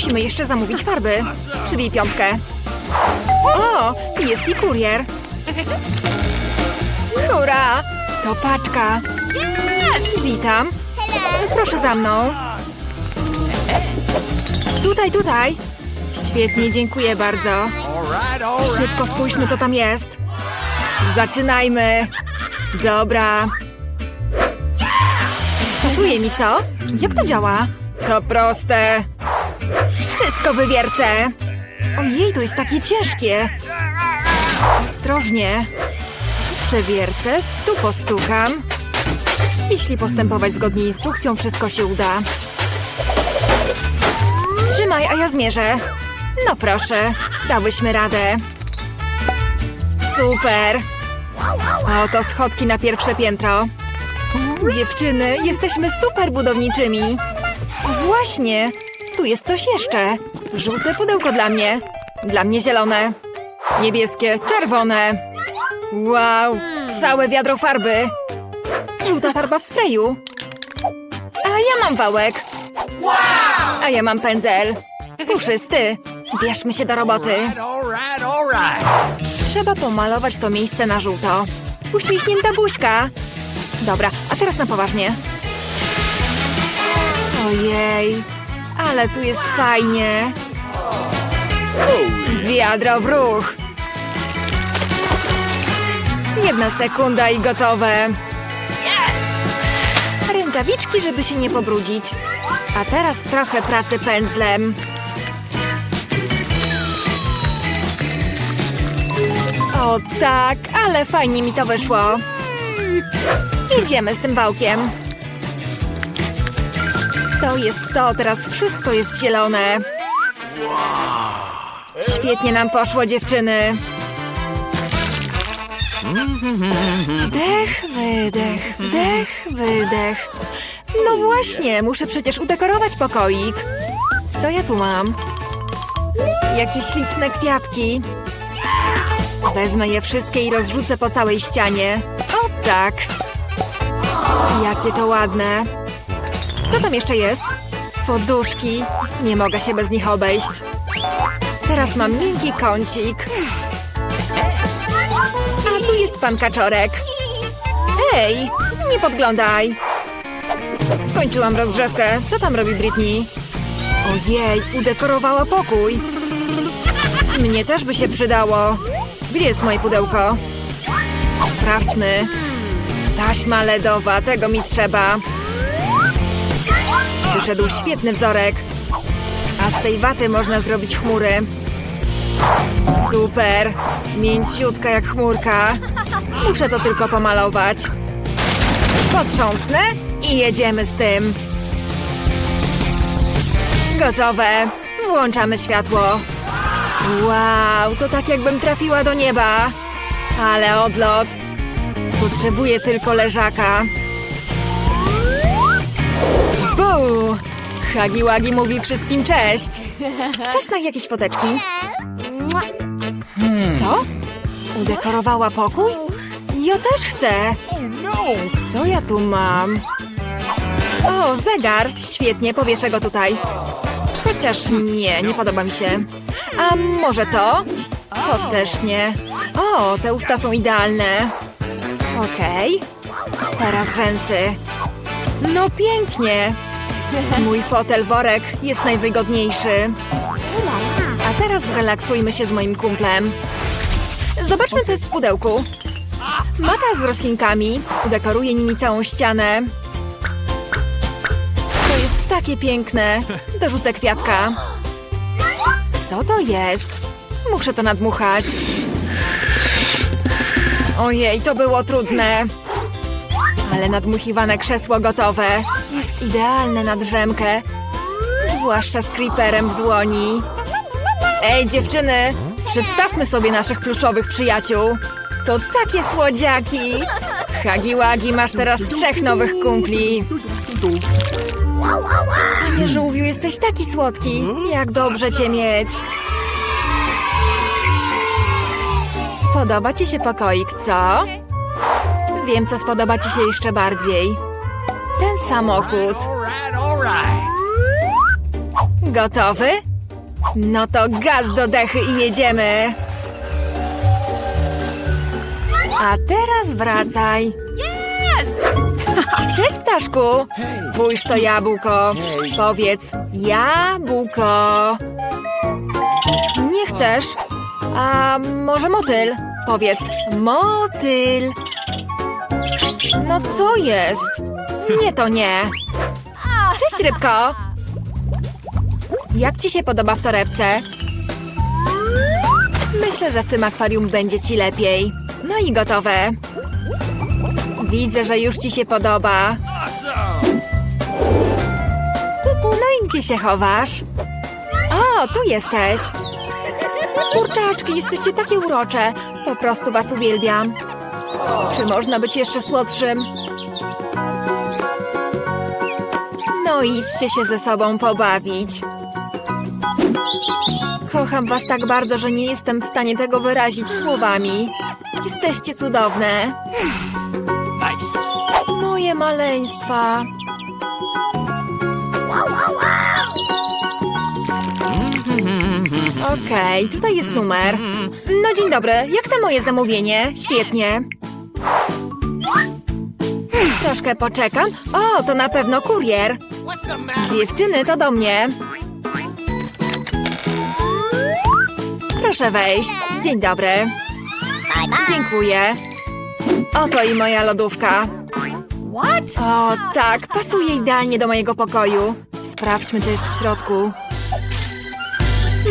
Musimy jeszcze zamówić farby. Przybij piątkę. O, jest i kurier. Hurra! To paczka. Witam. Proszę za mną. Tutaj, tutaj. Świetnie, dziękuję bardzo. Szybko spójrzmy, co tam jest. Zaczynajmy. Dobra. Pasuje mi, co? Jak to działa? To proste. Wszystko wywiercę. Ojej, to jest takie ciężkie. Ostrożnie. Przewiercę, tu postukam. Jeśli postępować zgodnie instrukcją, wszystko się uda. Trzymaj, a ja zmierzę. No proszę, dałyśmy radę. Super. A oto schodki na pierwsze piętro. Dziewczyny, jesteśmy super budowniczymi. Właśnie, tu jest coś jeszcze. Żółte pudełko dla mnie. Dla mnie zielone. Niebieskie, czerwone. Wow, całe wiadro farby. Żółta farba w sprayu. A ja mam wałek. A ja mam pędzel. Puszysty. Bierzmy się do roboty. Trzeba pomalować to miejsce na żółto. Uśmiechnięta buźka. Dobra, a teraz na poważnie. Ojej, ale tu jest fajnie. Wiadro w ruch. Jedna sekunda i gotowe. Rękawiczki, żeby się nie pobrudzić. A teraz trochę pracy pędzlem. O tak, ale fajnie mi to wyszło. Jedziemy z tym wałkiem. To jest to, teraz wszystko jest zielone. Świetnie nam poszło, dziewczyny. Wdech, wydech, wdech, wydech. No właśnie, muszę przecież udekorować pokoik. Co ja tu mam? Jakieś śliczne kwiatki. Wezmę je wszystkie i rozrzucę po całej ścianie. O tak! Jakie to ładne. Co tam jeszcze jest? Poduszki. Nie mogę się bez nich obejść. Teraz mam miękki kącik. A tu jest pan kaczorek. Ej, nie podglądaj. Skończyłam rozgrzewkę. Co tam robi Britney? Ojej, udekorowała pokój. Mnie też by się przydało. Gdzie jest moje pudełko? Sprawdźmy. Taśma ledowa, tego mi trzeba. Przyszedł świetny wzorek. A z tej waty można zrobić chmury. Super. Mięciutka jak chmurka. Muszę to tylko pomalować. Potrząsnę i jedziemy z tym. Gotowe. Włączamy światło. Wow, to tak jakbym trafiła do nieba. Ale odlot. Potrzebuję tylko leżaka. Buu! Hagi Wagi mówi wszystkim cześć. Czas na jakieś foteczki. Co? Udekorowała pokój? Ja też chcę. Co ja tu mam? O, zegar. Świetnie, powieszę go tutaj. Chociaż nie, nie podoba mi się. A może to? To też nie. O, te usta są idealne. Okej. Teraz rzęsy. No pięknie. Mój fotel worek jest najwygodniejszy. A teraz zrelaksujmy się z moim kumplem. Zobaczmy, co jest w pudełku. Mata z roślinkami. Udekoruję nimi całą ścianę. To jest takie piękne. Dorzucę kwiatka. Co to jest? Muszę to nadmuchać. Ojej, to było trudne. Ale nadmuchiwane krzesło gotowe. Jest idealne na drzemkę. Zwłaszcza z creeperem w dłoni. Ej, dziewczyny! Przedstawmy sobie naszych pluszowych przyjaciół. To takie słodziaki! Hagi Wagi, masz teraz trzech nowych kumpli. Panie żółwiu, jesteś taki słodki. Jak dobrze cię mieć. Podoba ci się pokoik, co? Wiem, co spodoba ci się jeszcze bardziej. Ten samochód. Gotowy? No to gaz do dechy i jedziemy. A teraz wracaj. Cześć, ptaszku. Spójrz to jabłko. Powiedz jabłko. Nie chcesz? A może motyl? Powiedz motyl. No co jest? Nie to nie. Cześć, rybko. Jak ci się podoba w torebce? Myślę, że w tym akwarium będzie ci lepiej. No i gotowe. Widzę, że już ci się podoba. No i gdzie się chowasz? O, tu jesteś. Kurczaczki, jesteście takie urocze. Po prostu was uwielbiam. Czy można być jeszcze słodszym? No idźcie się ze sobą pobawić. Kocham was tak bardzo, że nie jestem w stanie tego wyrazić słowami. Jesteście cudowne. Nice. Moje maleństwa. Okej, tutaj jest numer. No dzień dobry, jak to moje zamówienie? Świetnie. Troszkę poczekam. O, to na pewno kurier. Dziewczyny, to do mnie. Proszę wejść. Dzień dobry. Dziękuję. Oto i moja lodówka. O, tak, pasuje idealnie do mojego pokoju. Sprawdźmy, co jest w środku.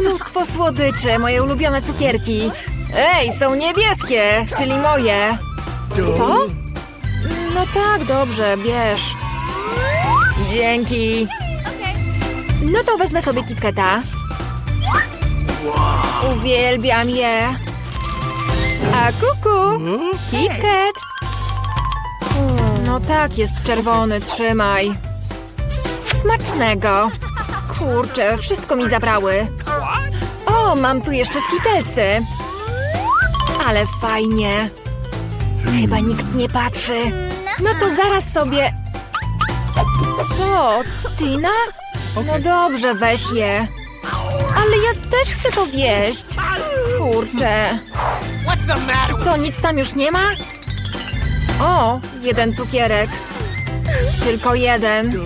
Mnóstwo słodyczy, moje ulubione cukierki. Ej, są niebieskie, czyli moje. Co? No tak, dobrze, bierz. Dzięki. No to wezmę sobie KitKata. Uwielbiam je. A kuku, KitKat. No tak, jest czerwony, trzymaj. Smacznego. Kurczę, wszystko mi zabrały. O, mam tu jeszcze skitelsy. Ale fajnie. Chyba nikt nie patrzy. No to zaraz sobie... Co? Tina? No dobrze, weź je. Ale ja też chcę to zjeść. Kurczę. Co, nic tam już nie ma? O, jeden cukierek. Tylko jeden.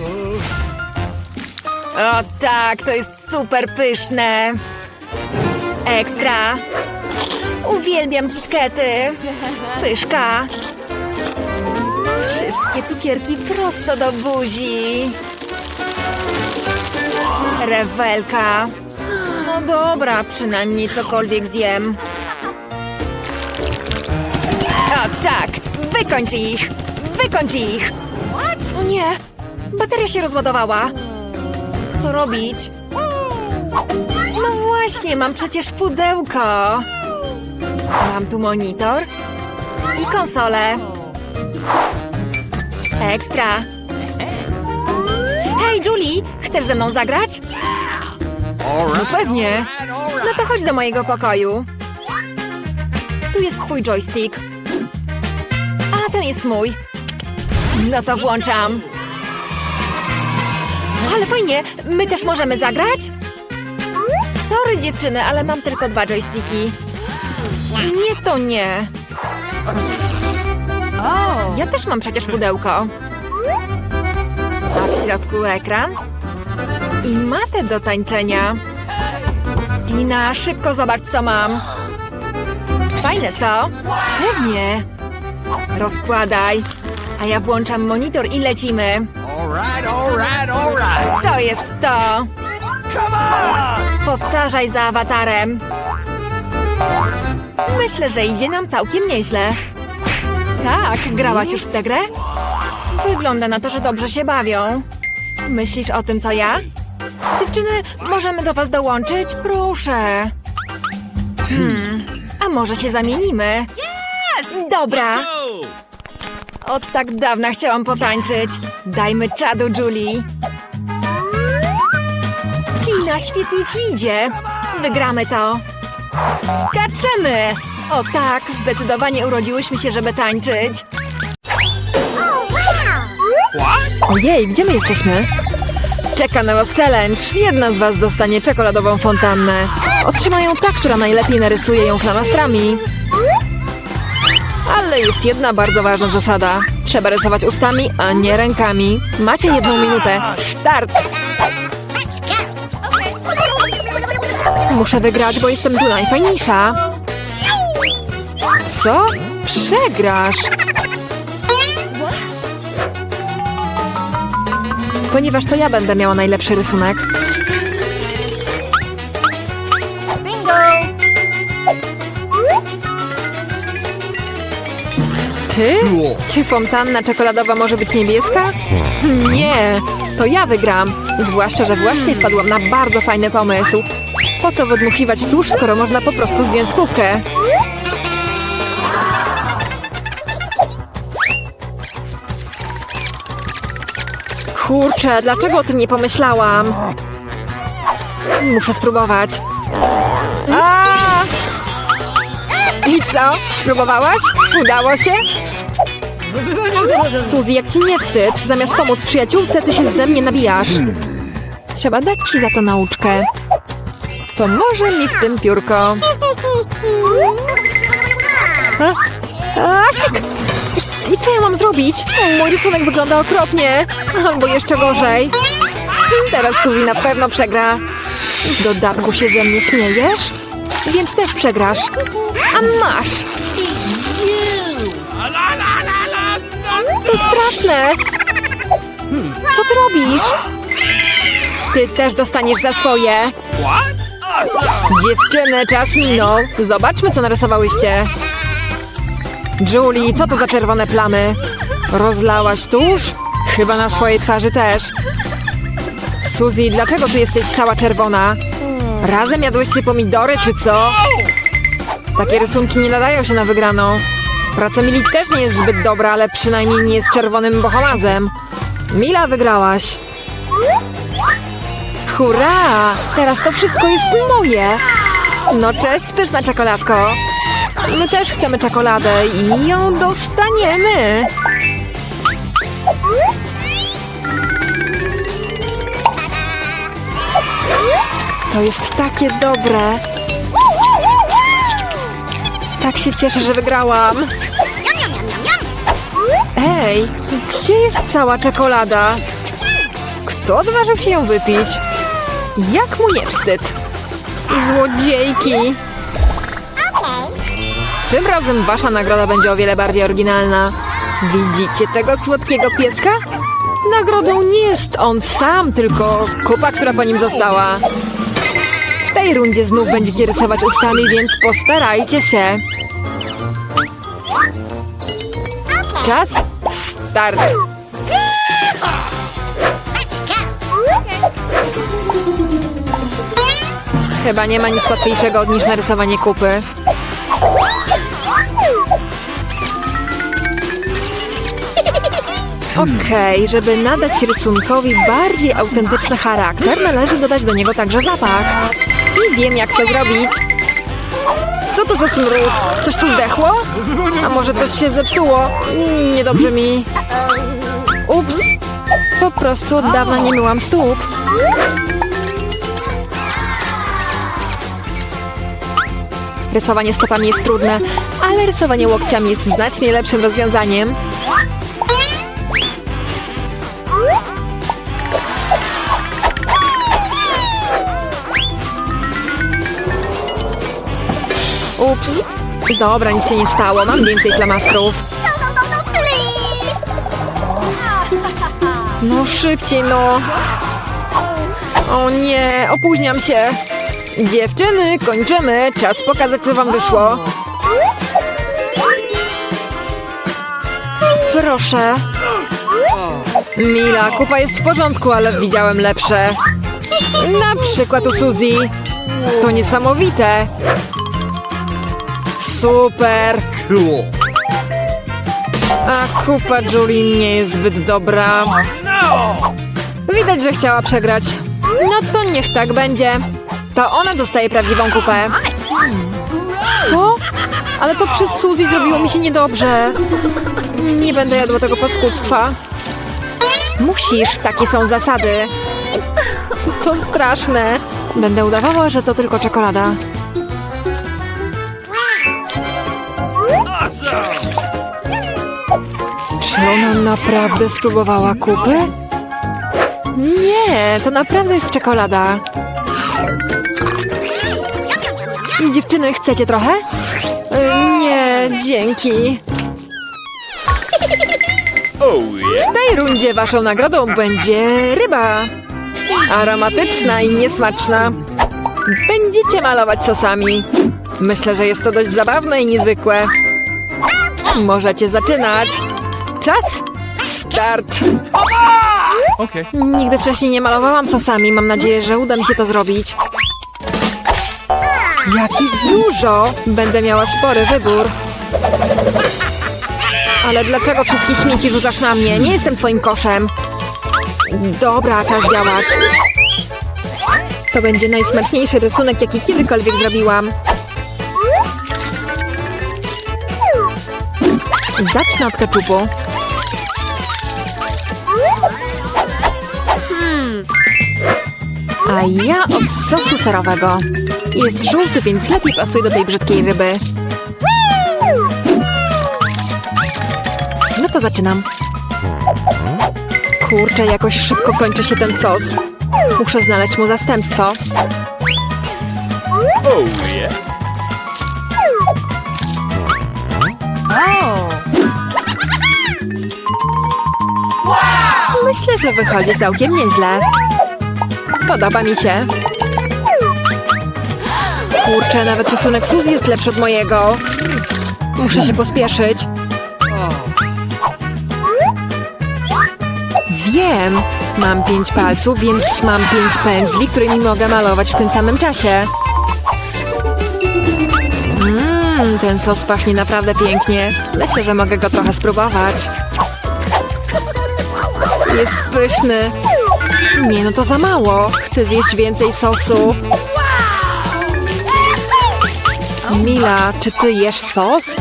O tak, to jest super pyszne. Ekstra. Uwielbiam kitkety. Pyszka. Wszystkie cukierki prosto do buzi. Rewelka. No dobra, przynajmniej cokolwiek zjem. O tak! Wykończ ich! Wykończ ich! O nie! Bateria się rozładowała. Co robić? No właśnie, mam przecież pudełko. Mam tu monitor i konsolę. Ekstra. Hej, Julie! Chcesz ze mną zagrać? Right. pewnie. No to chodź do mojego pokoju. Tu jest twój joystick. A ten jest mój. No to włączam. Ale fajnie, my też możemy zagrać? Sorry dziewczyny, ale mam tylko dwa joysticki. Nie, to nie. Ja też mam przecież pudełko. A w środku ekran i matę do tańczenia. Tina, szybko zobacz, co mam. Fajne, co? Pewnie. Rozkładaj. A ja włączam monitor i lecimy. To jest to. Powtarzaj za awatarem. Myślę, że idzie nam całkiem nieźle. Tak, grałaś już w tę grę? Wygląda na to, że dobrze się bawią. Myślisz o tym, co ja? Dziewczyny, możemy do was dołączyć? Proszę. Hmm, a może się zamienimy? Dobra. Go! Od tak dawna chciałam potańczyć. Dajmy czadu, Julie. Kina, świetnie ci idzie. Wygramy to. Skaczemy! O tak, zdecydowanie urodziłyśmy się, żeby tańczyć. Ojej, gdzie my jesteśmy? Czeka na was challenge. Jedna z was dostanie czekoladową fontannę. Otrzymają ta, która najlepiej narysuje ją flamastrami. Ale jest jedna bardzo ważna zasada. Trzeba rysować ustami, a nie rękami. Macie jedną minutę. Start! Muszę wygrać, bo jestem tu najfajniejsza. Co? Przegrasz! Ponieważ to ja będę miała najlepszy rysunek. Ty? Cool. Czy fontanna czekoladowa może być niebieska? Nie, to ja wygram. Zwłaszcza, że właśnie wpadłam na bardzo fajny pomysł. Po co wydmuchiwać tusz, skoro można po prostu zdjąć skówkę? Kurczę, dlaczego o tym nie pomyślałam? Muszę spróbować. A! I co? Spróbowałaś? Udało się? Suzy, jak ci nie wstyd? Zamiast pomóc przyjaciółce, ty się ze mnie nabijasz. Trzeba dać ci za to nauczkę. Pomoże mi w tym piórko. A? Ach! I co ja mam zrobić? Mój rysunek wygląda okropnie. Albo jeszcze gorzej. Teraz Suzy na pewno przegra. W dodatku się ze mnie śmiejesz? Więc też przegrasz. A masz! To straszne! Co ty robisz? Ty też dostaniesz za swoje. Dziewczyny, czas minął. Zobaczmy, co narysowałyście. Julie, co to za czerwone plamy? Rozlałaś tusz? Chyba na swojej twarzy też. Suzy, dlaczego ty jesteś cała czerwona? Razem jadłyście pomidory, czy co? Takie rysunki nie nadają się na wygraną. Praca Mili też nie jest zbyt dobra, ale przynajmniej nie jest czerwonym bohomazem. Mila, wygrałaś. Hurra! Teraz to wszystko jest moje! No cześć, pyszna czekoladko! My też chcemy czekoladę i ją dostaniemy! To jest takie dobre! Tak się cieszę, że wygrałam! Ej, gdzie jest cała czekolada? Kto odważył się ją wypić? Jak mu nie wstyd? Złodziejki! Tym razem wasza nagroda będzie o wiele bardziej oryginalna. Widzicie tego słodkiego pieska? Nagrodą nie jest on sam, tylko kupa, która po nim została. W tej rundzie znów będziecie rysować ustami, więc postarajcie się. Czas? Start! Chyba nie ma nic łatwiejszego niż narysowanie kupy. Okej, żeby nadać rysunkowi bardziej autentyczny charakter, należy dodać do niego także zapach. I wiem, jak to zrobić. Co to za smród? Coś tu zdechło? A może coś się zepsuło? Niedobrze mi. Ups. Po prostu od dawna nie myłam stóp. Rysowanie stopami jest trudne, ale rysowanie łokciami jest znacznie lepszym rozwiązaniem. Ups. Dobra, nic się nie stało. Mam więcej please! No szybciej, no. O nie, opóźniam się. Dziewczyny, kończymy. Czas pokazać, co wam wyszło. Proszę. Mila, kupa jest w porządku, ale widziałem lepsze. Na przykład u Suzy. To niesamowite. Super. Cool. A kupa Julie nie jest zbyt dobra. No. Widać, że chciała przegrać. No to niech tak będzie. To ona dostaje prawdziwą kupę. Co? Ale to przez Suzy zrobiło mi się niedobrze. Nie będę jadła tego paskudztwa. Musisz, takie są zasady. To straszne. Będę udawała, że to tylko czekolada. Awesome! Czy ona naprawdę spróbowała kupy? Nie, to naprawdę jest czekolada. Dziewczyny, chcecie trochę? Y, Nie, dzięki. W tej rundzie waszą nagrodą będzie ryba. Aromatyczna i niesmaczna. Będziecie malować sosami. Myślę, że jest to dość zabawne i niezwykłe. Możecie zaczynać. Czas? Start. Okay. Nigdy wcześniej nie malowałam sosami. Mam nadzieję, że uda mi się to zrobić. Jakich dużo! Będę miała spory wybór. Ale dlaczego wszystkie śmieci rzucasz na mnie? Nie jestem twoim koszem. Dobra, czas działać. To będzie najsmaczniejszy rysunek, jaki kiedykolwiek zrobiłam. Zacznę od keczupu. A ja od sosu serowego. Jest żółty, więc lepiej pasuje do tej brzydkiej ryby. No to zaczynam. Kurczę, jakoś szybko kończy się ten sos. Muszę znaleźć mu zastępstwo. Oh yeah! Myślę, że wychodzi całkiem nieźle. Podoba mi się. Kurczę, nawet rysunek Suzy jest lepszy od mojego. Muszę się pospieszyć. Wiem. Mam pięć palców, więc mam pięć pędzli, którymi mogę malować w tym samym czasie. Mmm, ten sos pachnie naprawdę pięknie. Myślę, że mogę go trochę spróbować. Jest pyszny. Nie, no to za mało. Chcę zjeść więcej sosu. Mila, czy ty jesz sos?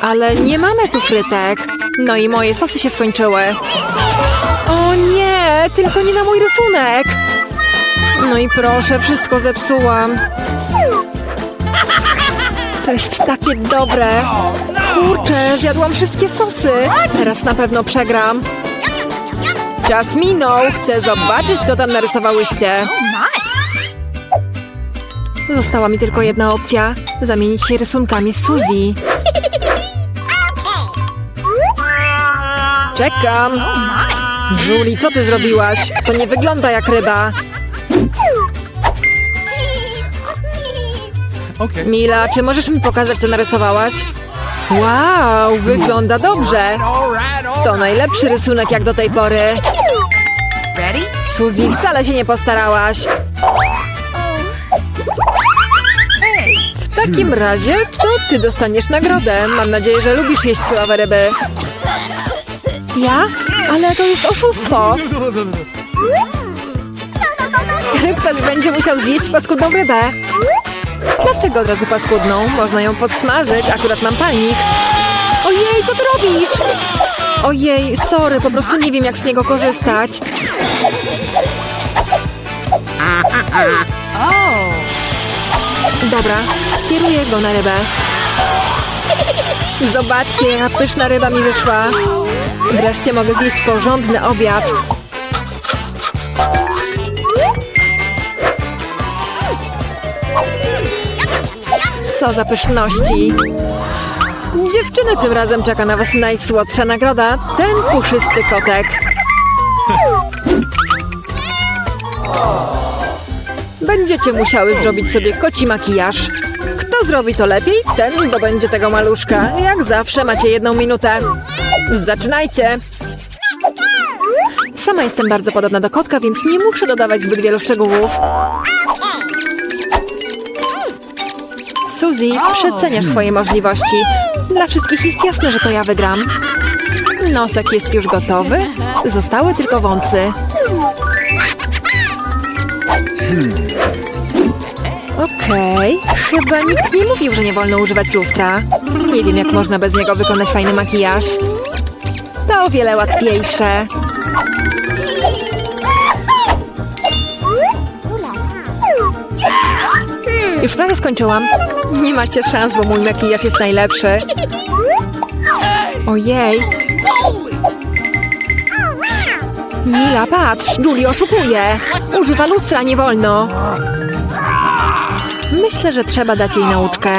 Ale nie mamy tu frytek. No i moje sosy się skończyły. O nie, tylko nie na mój rysunek. No i proszę, wszystko zepsułam. To jest takie dobre. Kurczę, zjadłam wszystkie sosy. Teraz na pewno przegram. Czas minął. Chcę zobaczyć, co tam narysowałyście. Została mi tylko jedna opcja. Zamienić się rysunkami z Suzy. Czekam. Julie, co ty zrobiłaś? To nie wygląda jak ryba. Okay. Mila, czy możesz mi pokazać, co narysowałaś? Wow, wygląda dobrze. To najlepszy rysunek jak do tej pory. Ready? Suzy, wcale się nie postarałaś. W takim razie to ty dostaniesz nagrodę. Mam nadzieję, że lubisz jeść surowe ryby. Ja? Ale to jest oszustwo. Ktoś będzie musiał zjeść paskudną rybę. Dlaczego od razu paskudną? Można ją podsmażyć, akurat mam palnik. Ojej, co ty robisz? Ojej, sorry, po prostu nie wiem jak z niego korzystać. Dobra, skieruję go na rybę. Zobaczcie, pyszna ryba mi wyszła. Wreszcie mogę zjeść porządny obiad. Co za pyszności. Dziewczyny, tym razem czeka na was najsłodsza nagroda. Ten puszysty kotek. Będziecie musiały zrobić sobie koci makijaż. Kto zrobi to lepiej, ten zdobędzie tego maluszka. Jak zawsze macie jedną minutę. Zaczynajcie! Sama jestem bardzo podobna do kotka, więc nie muszę dodawać zbyt wielu szczegółów. Suzy, przeceniasz swoje możliwości. Dla wszystkich jest jasne, że to ja wygram. Nosek jest już gotowy. Zostały tylko wąsy. Okej, okay. chyba nikt nie mówił, że nie wolno używać lustra. Nie wiem, jak można bez niego wykonać fajny makijaż. To o wiele łatwiejsze. Już prawie skończyłam. Nie macie szans, bo mój makijaż jest najlepszy. Ojej. Mila, patrz, Julie oszukuje. Używa lustra, nie wolno. Myślę, że trzeba dać jej nauczkę.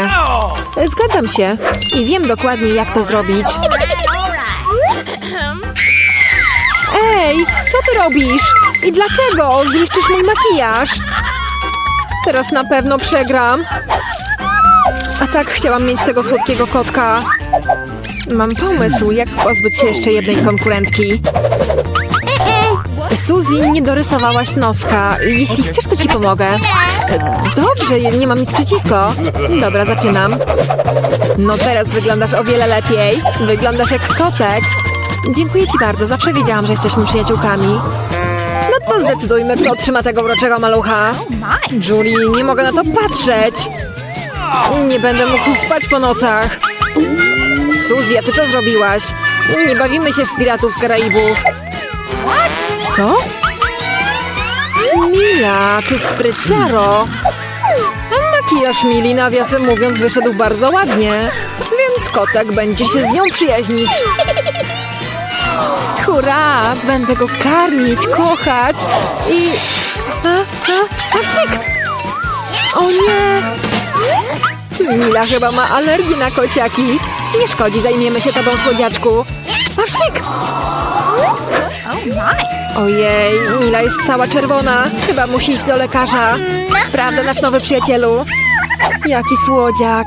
Zgadzam się i wiem dokładnie, jak to zrobić. Ej, co ty robisz? I dlaczego zniszczysz mój makijaż? Teraz na pewno przegram. A tak chciałam mieć tego słodkiego kotka. Mam pomysł, jak pozbyć się jeszcze jednej konkurentki. Suzy, nie dorysowałaś noska. Jeśli chcesz, to ci pomogę. Dobrze, nie mam nic przeciwko. Dobra, zaczynam. No teraz wyglądasz o wiele lepiej. Wyglądasz jak kotek. Dziękuję ci bardzo, zawsze wiedziałam, że jesteśmy przyjaciółkami. No to zdecydujmy, kto trzyma tego uroczego malucha. Julie, nie mogę na to patrzeć. Nie będę mógł spać po nocach. Suzy, a ty co zrobiłaś? Nie bawimy się w piratów z Karaibów. Co? Mila, ty spryciaro. A makijaż Mili, nawiasem mówiąc, wyszedł bardzo ładnie. Więc kotek będzie się z nią przyjaźnić. Hurra! Będę go karmić, kochać i... A, a, Pasik! O nie! Mila chyba ma alergię na kociaki. Nie szkodzi, zajmiemy się tobą, słodziaczku. My. Ojej, Mila jest cała czerwona. Chyba musi iść do lekarza. Prawda, nasz nowy przyjacielu? Jaki słodziak.